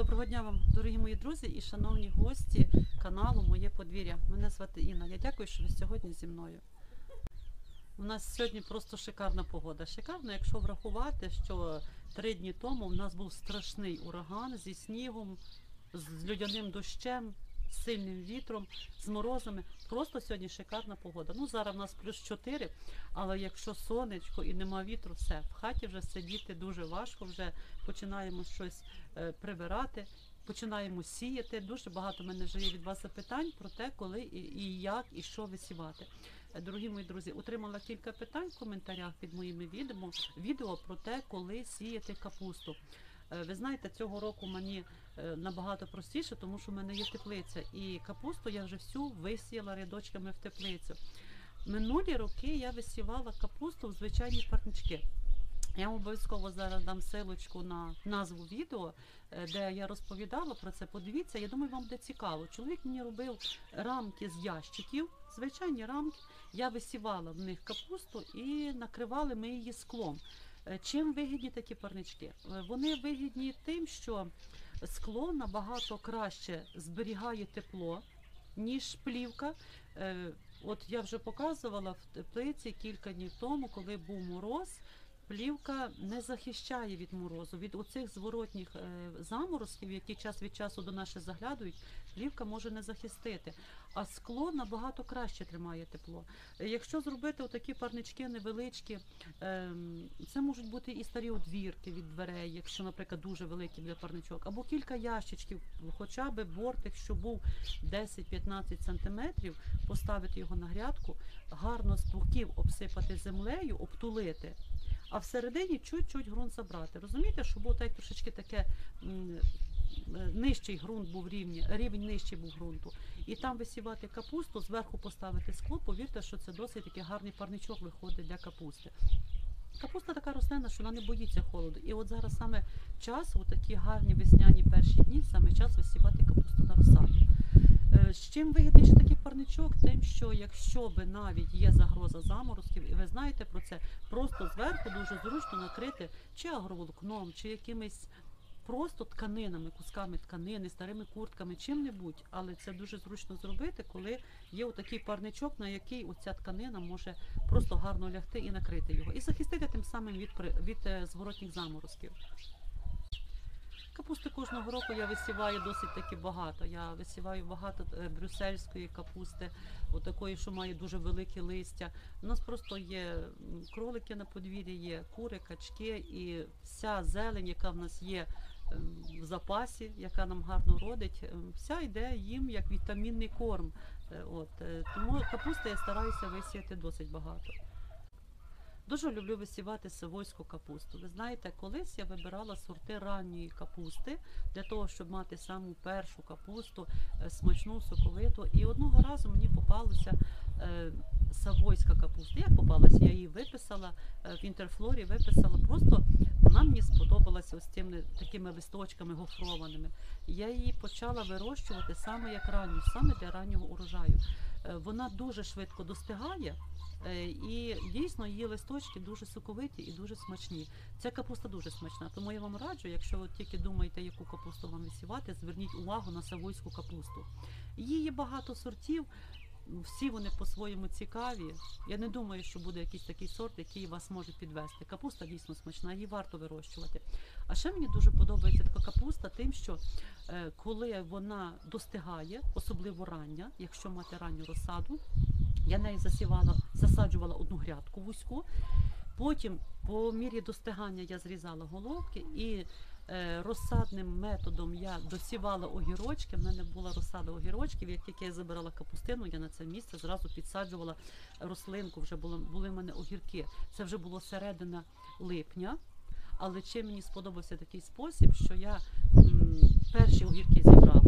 Доброго дня вам, дорогі мої друзі і шановні гості каналу Моє подвір'я. Мене звати Інна. Я дякую, що ви сьогодні зі мною. У нас сьогодні просто шикарна погода. Шикарна, якщо врахувати, що три дні тому в нас був страшний ураган зі снігом, з людяним дощем, сильним вітром, з морозами. Просто сьогодні шикарна погода. Ну зараз в нас плюс 4, але якщо сонечко і нема вітру, все в хаті вже сидіти дуже важко. Вже починаємо щось е, прибирати, починаємо сіяти. Дуже багато в мене вже є від вас запитань про те, коли і, і як і що висівати. Е, Дорогі мої друзі, отримала кілька питань в коментарях під моїми відео, відео про те, коли сіяти капусту. Е, Ви знаєте, цього року мені е, набагато простіше, тому що в мене є теплиця, і капусту я вже всю висіяла рядочками в теплицю. Минулі роки я висівала капусту в звичайні парнички. Я обов'язково зараз дам силочку на назву відео, е, де я розповідала про це. Подивіться, я думаю, вам буде цікаво. Чоловік мені робив рамки з ящиків, звичайні рамки. Я висівала в них капусту і накривали ми її склом. Е, Чим вигідні такі парнички? Е, Вони вигідні тим, що скло набагато краще зберігає тепло, ніж плівка. Е, От я вже показувала в теплиці кілька днів тому, коли був мороз. Плівка не захищає від морозу, від оцих зворотніх е, заморозків, які час від часу до нас заглядують, плівка може не захистити. А скло набагато краще тримає тепло. Якщо зробити отакі парнички невеличкі, ем, це можуть бути і старі одвірки від дверей, якщо, наприклад, дуже великий буде парничок, або кілька ящичків, хоча б бортик, що був 10-15 сантиметрів, поставити його на грядку, гарно з боків обсипати землею, обтулити. А всередині чуть-чуть ґрунт забрати. Розумієте, щоб було так трошечки таке е, нижчий ґрунт був рівні, рівень нижчий був ґрунту. І там висівати капусту, зверху поставити скло, повірте, що це досить такий гарний парничок виходить для капусти. Капуста така рослина, що вона не боїться холоду. І от зараз саме час, у такі гарні весняні перші дні, саме час висівати капусту на розсаду. Е, З чим вигідніше такий парничок? Тим, що якщо би навіть є загроза заморозків, і ви знаєте про це, просто зверху дуже зручно накрити чи агроволокном, чи якимись просто тканинами, кусками тканини, старими куртками, чим-небудь. Але це дуже зручно зробити, коли є отакий парничок, на який оця тканина може просто гарно лягти і накрити його, і захистити тим самим від, від е, зворотніх заморозків. Капусти кожного року я висіваю досить таки багато. Я висіваю багато е, брюссельської капусти, отакої, що має дуже велике листя. У нас просто є кролики на подвір'ї, є кури, качки і вся зелень, яка в нас є ем, в запасі, яка нам гарно родить, ем, вся йде їм як вітамінний корм. Е, От е, тому капусти я стараюся висіяти досить багато. Дуже люблю висівати савойську капусту. Ви знаєте, колись я вибирала сорти ранньої капусти для того, щоб мати саму першу капусту, е, смачну, соковиту. І одного разу мені попалася е, савойська капуста. Як попалася? Я її виписала е, в інтерфлорі, виписала. Просто вона мені сподобалася ось цими такими листочками гофрованими. Я її почала вирощувати саме як ранню, саме для раннього урожаю. Вона дуже швидко достигає. Е, І дійсно її листочки дуже соковиті і дуже смачні. Ця капуста дуже смачна. Тому я вам раджу, якщо ви тільки думаєте, яку капусту вам висівати, зверніть увагу на савойську капусту. Її є багато сортів, всі вони по-своєму цікаві. Я не думаю, що буде якийсь такий сорт, який вас може підвести. Капуста дійсно смачна, її варто вирощувати. А ще мені дуже подобається така капуста, тим, що е, коли вона достигає, особливо рання, якщо мати ранню розсаду, я неї засівала, засаджувала одну грядку вузьку. Потім, по мірі достигання, я зрізала головки і е, розсадним методом я досівала огірочки. В мене була розсада огірочків. Як тільки я забирала капустину, я на це місце зразу підсаджувала рослинку. Вже були, були в мене огірки. Це вже було середина липня. Але чим мені сподобався такий спосіб, що я м, перші огірки зібрала.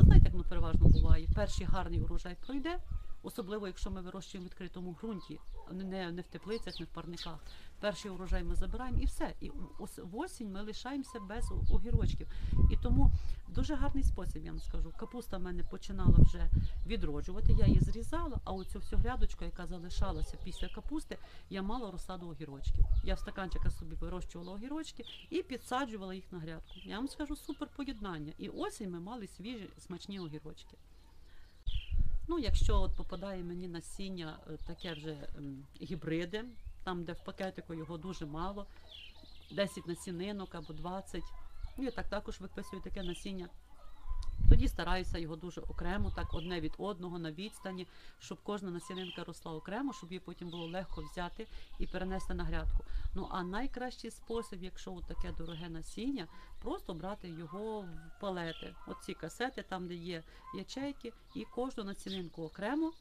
Знаєте, як воно переважно буває? Перший гарний урожай пройде, особливо якщо ми вирощуємо в відкритому ґрунті, не, не в теплицях, не в парниках. Перший урожай ми забираємо і все. І ос- в осінь ми лишаємося без огірочків. І тому дуже гарний спосіб, я вам скажу. Капуста в мене починала вже відроджувати. Я її зрізала, а оцю всю грядочку, яка залишалася після капусти, я мала розсаду огірочків. Я в стаканчиках собі вирощувала огірочки і підсаджувала їх на грядку. Я вам скажу супер поєднання. І осінь ми мали свіжі смачні огірочки. Ну, якщо от попадає мені насіння е, таке вже гібриди, там, де в пакетику його дуже мало, 10 насінинок або 20. Ну, я так також виписую таке насіння. Тоді стараюся його дуже окремо, так одне від одного на відстані, щоб кожна насінинка росла окремо, щоб її потім було легко взяти і перенести на грядку. Ну а найкращий спосіб, якщо таке дороге насіння, просто брати його в палети. Оці касети, там де є ячейки, і кожну насінинку окремо.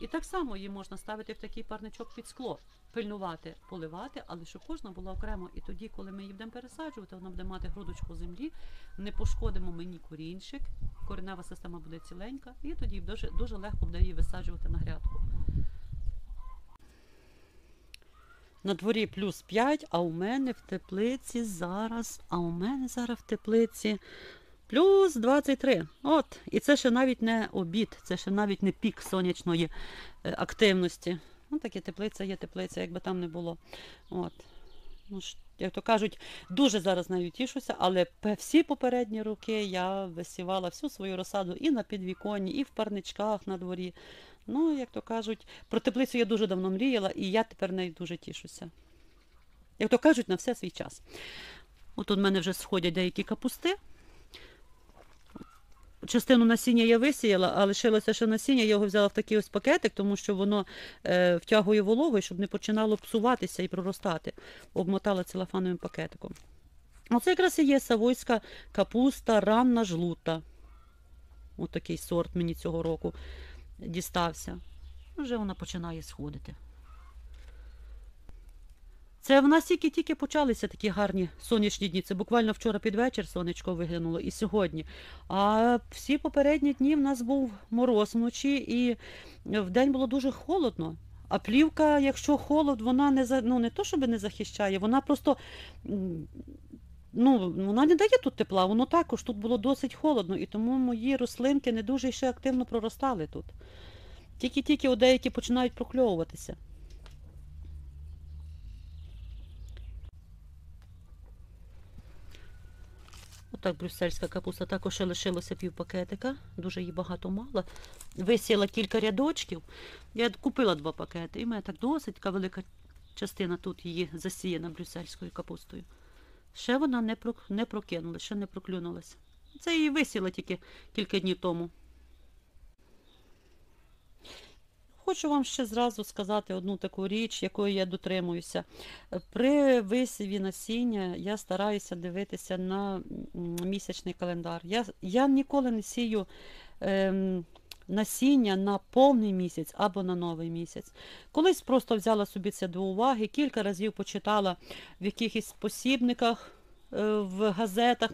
І так само її можна ставити в такий парничок під скло, пильнувати, поливати, але щоб кожна була окремо. І тоді, коли ми її будемо пересаджувати, вона буде мати грудочку землі, не пошкодимо мені корінчик, коренева система буде ціленька, і тоді дуже, дуже легко буде її висаджувати на грядку. На дворі плюс 5, а у мене в теплиці зараз, а у мене зараз в теплиці плюс 23. От, і це ще навіть не обід, це ще навіть не пік сонячної е, активності. Ну, таке теплиця є теплиця, якби там не було. От. Ну, як то кажуть, дуже зараз нею тішуся, але всі попередні роки я висівала всю свою розсаду і на підвіконні, і в парничках на дворі. Ну, як то кажуть, про теплицю я дуже давно мріяла, і я тепер нею дуже тішуся. Як то кажуть, на все свій час. От у мене вже сходять деякі капусти. Частину насіння я висіяла, а лишилося ще насіння, я його взяла в такий ось пакетик, тому що воно е, втягує вологу, щоб не починало псуватися і проростати. Обмотала целофановим пакетиком. Оце якраз і є савойська капуста ранна жлута. Ось такий сорт мені цього року дістався. Вже вона починає сходити. Це в нас тільки-тільки почалися такі гарні сонячні дні. Це буквально вчора під вечір сонечко виглянуло і сьогодні. А всі попередні дні в нас був мороз вночі, і в день було дуже холодно. А плівка, якщо холод, вона не за ну не то, щоб не захищає, вона просто ну, вона не дає тут тепла, воно також тут було досить холодно, і тому мої рослинки не дуже ще активно проростали тут. Тільки-тільки деякі починають прокльовуватися. Отак брюссельська капуста також лишилося пів пакетика, дуже її багато мало. Висіла кілька рядочків. Я купила два пакети, і в мене так досить така велика частина тут її засіяна брюссельською капустою. Ще вона не, прокинула, ще не проклюнулася. Це її висіла тільки кілька днів тому. Хочу вам ще зразу сказати одну таку річ, якої я дотримуюся. При висіві насіння я стараюся дивитися на місячний календар. Я, я ніколи не сію ем, насіння на повний місяць або на новий місяць. Колись просто взяла собі це до уваги, кілька разів почитала в якихось посібниках, е, в газетах.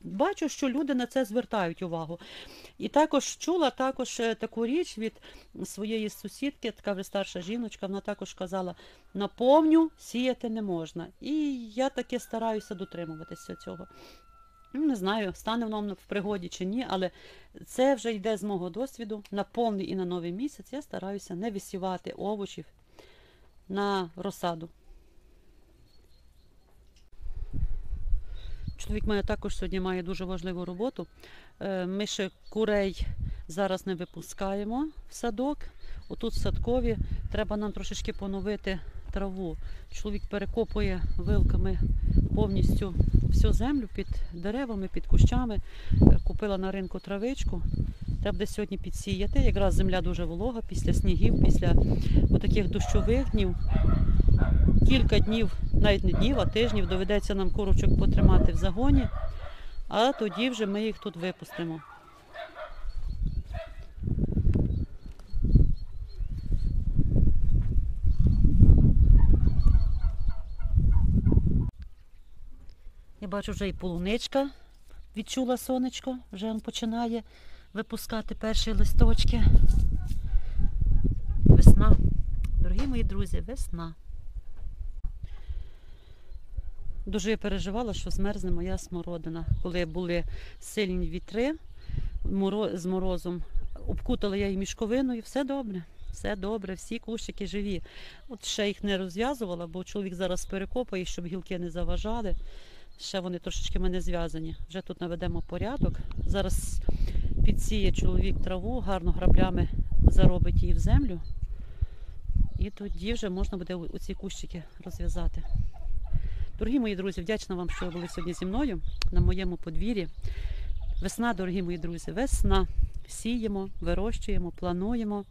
Бачу, що люди на це звертають увагу. І також чула також е, таку річ від своєї сусідки, така вже старша жіночка, вона також казала, на повню сіяти не можна. І я таки стараюся дотримуватися цього. Ну, Не знаю, стане воно в пригоді чи ні, але це вже йде з мого досвіду. На повний і на новий місяць я стараюся не висівати овочів на розсаду. Чоловік мене також сьогодні має дуже важливу роботу. Е, Ми ще курей зараз не випускаємо в садок. Отут в садкові треба нам трошечки поновити траву. Чоловік перекопує вилками повністю всю землю під деревами, під кущами. Е, Купила на ринку травичку. Треба буде сьогодні підсіяти. Якраз земля дуже волога після снігів, після таких дощових днів. Кілька днів, навіть не днів, а тижнів доведеться нам курочок потримати в загоні, а тоді вже ми їх тут випустимо. Я бачу, вже і полуничка відчула сонечко, вже він починає випускати перші листочки. Весна. Дорогі мої друзі, весна. Дуже я переживала, що змерзне моя смородина. Коли були сильні вітри з морозом, обкутала я її мішковиною, все добре. Все добре, всі кущики живі. От ще їх не розв'язувала, бо чоловік зараз перекопає, щоб гілки не заважали. Ще вони трошечки мене зв'язані. Вже тут наведемо порядок. Зараз підсіє чоловік траву, гарно граблями заробить її в землю. І тоді вже можна буде у- ці кущики розв'язати. Дорогі мої друзі, вдячна вам, що ви були сьогодні зі мною на моєму подвір'ї. Весна, дорогі мої друзі, весна. Сіємо, вирощуємо, плануємо,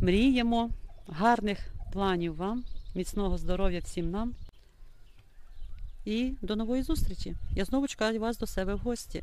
мріємо. Гарних планів вам, міцного здоров'я всім нам. І до нової зустрічі. Я знову чекаю вас до себе в гості.